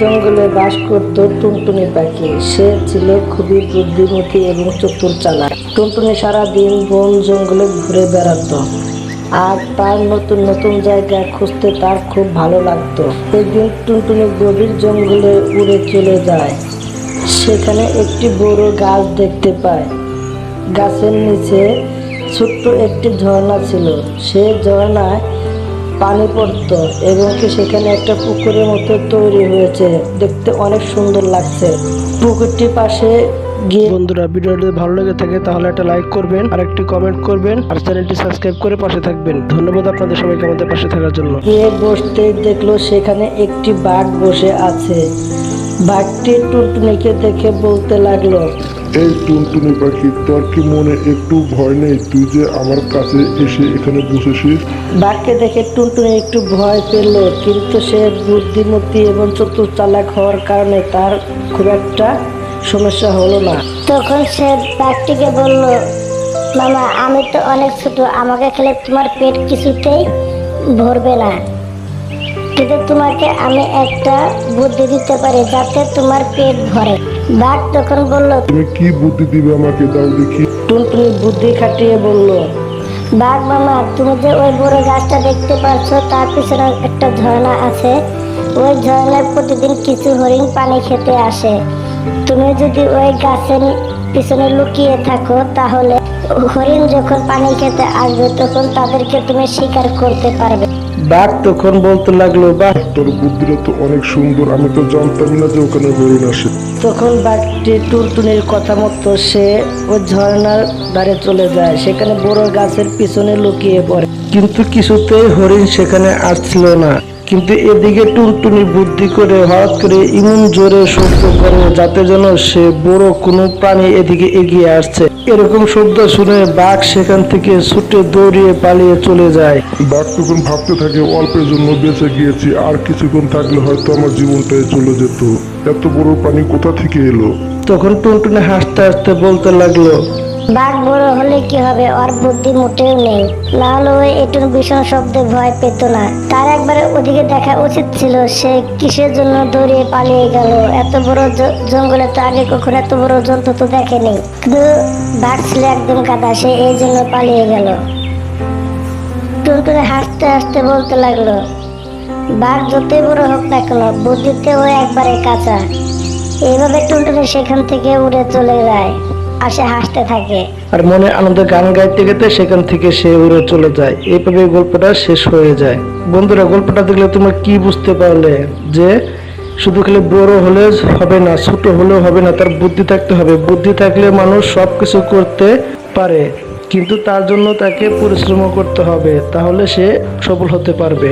জঙ্গলে বাস করত টুনটুনি পাখি। সে ছিল খুবই বুদ্ধিমতী এবং চতুর চালাক। টুনটুনি সারাদিন বন জঙ্গলে ঘুরে বেড়াতো আর তার নতুন নতুন জায়গা খুঁজতে তার খুব ভালো লাগতো। একদিন টুনটুনি গভীর জঙ্গলে উড়ে চলে যায়। সেখানে একটি বড় গাছ দেখতে পায়। গাছের নিচে ছোট্ট একটি ঝর্ণা ছিল। সে ঝর্ণায় পানি পড়তো এবং কি সেখানে একটা পুকুরের মতো তৈরি হয়েছে। দেখতে অনেক সুন্দর লাগছে। পুকুরটির পাশে গিয়ে বন্ধুরা ভিডিওটি ভালো লেগে থাকে তাহলে একটা লাইক করবেন আর একটি কমেন্ট করবেন আর চ্যানেলটি সাবস্ক্রাইব করে পাশে থাকবেন। ধন্যবাদ আপনাদের সবাইকে আমাদের পাশে থাকার জন্য। গিয়ে বসতে দেখল সেখানে একটি বাঘ বসে আছে। বাঘটি টুনটুনিকে দেখে বলতে লাগল এই টুনটুনি পাখি তোর কি মনে একটু ভয় নেই? তুই যে আমার কাছে এসে এখানে বসেছিস? বাঘকে দেখে টুনটুনি একটু ভয় পেল কিন্তু সে বুদ্ধিমতী এবং চতুর চালাক হওয়ার কারণে তার খুব একটা সমস্যা হলো না। তখন সে বাঘটিকে বলল মামা আমি তো অনেক ছোট আমাকে খেলে তোমার পেট কিছুতেই ভরবে না। কিন্তু তোমাকে আমি একটা বুদ্ধি দিতে পারি যাতে তোমার পেট ভরে। বাঘ তখন বলল তুমি কি বুদ্ধি দিবে আমাকে দাও দেখি। টুনটুনি বুদ্ধি খাটিয়ে বলল বাঘ মামা তুমি যে ওই বড় গাছটা দেখতে পাচ্ছ তার পিছনে একটা ঝর্ণা আছে। ওই ঝর্ণায় প্রতিদিন কিছু হরিণ পানি খেতে আসে। তুমি যদি ওই গাছের পিছনে লুকিয়ে থাকো তাহলে হরিণ যখন পানি খেতে আসবে তখন তাদেরকে তুমি শিকার করতে পারবে। বাঘ তখন বলতে লাগল বাঘ তোর বুদ্ধিটা তো অনেক সুন্দর আমি তো জানতাম না যে ওখানে হরিণ আসে। তখন বাঘটি টুনটুনির কথা মতো সে ও ঝর্ণার ধারে চলে যায় সেখানে বড় গাছের পিছনে লুকিয়ে পড়ে। কিন্তু কিছুতেই হরিণ সেখানে আসছিল না। কিন্তু এদিকে টুনটুনি বুদ্ধি করে হঠাৎ করে ইমন জোরে শব্দ করে যাতে যেন সে বড় কোনো প্রাণী এদিকে এগিয়ে আসছে। এরকম শব্দ শুনে বাঘ সেখান থেকে ছুটে দৌড়িয়ে পালিয়ে চলে যায়। বাঘ তখন ভাবতে থাকে অল্পের জন্য বেঁচে গিয়েছি আর কিছুক্ষণ থাকলে হয়তো আমার জীবনটাই চলে যেত। এত বড় প্রাণী কোথা থেকে এলো? তখন টুনটুনি হাসতে হাসতে বলতে লাগল বাঘ বড় হলে কি হবে? ওর বুদ্ধি মোটেও নেই। না হলে এটুন ভীষণ শব্দে ভয় পেত না। তার একবারে ওদিকে দেখা উচিত ছিল, সে কিসের জন্য দৌড়িয়ে পালিয়ে গেল? এত বড় জঙ্গলে তো আগে কখনো এত বড় জন্তু তো দেখেনি। কিন্তু বাঘ ছিল একদম কাদা সে এই জন্য পালিয়ে গেল। টুনটুনি হাসতে হাসতে বলতে লাগল, বাঘ যতই বড় হোক না কেন, বুদ্ধিতে ও একবারে কাঁচা। এইভাবে টুনটুনি সেখান থেকে উড়ে চলে যায়। আর হাসতে থাকে। আর মনে আনন্দে গান গাইতে গাইতে সেখান থেকে সে উড়ে চলে যায়। এইভাবে গল্পটা শেষ হয়ে যায়। বন্ধুরা, গল্পটা দেখলে তোমরা কি বুঝতে পারলে? যে শুধু খালি বড় হলে হবে না, ছোট হলেও হবে না, তার বুদ্ধি থাকতে হবে। বুদ্ধি থাকলে মানুষ সব কিছু করতে পারে, কিন্তু তার জন্য তাকে পরিশ্রম করতে হবে। তাহলে সে সফল হতে পারবে।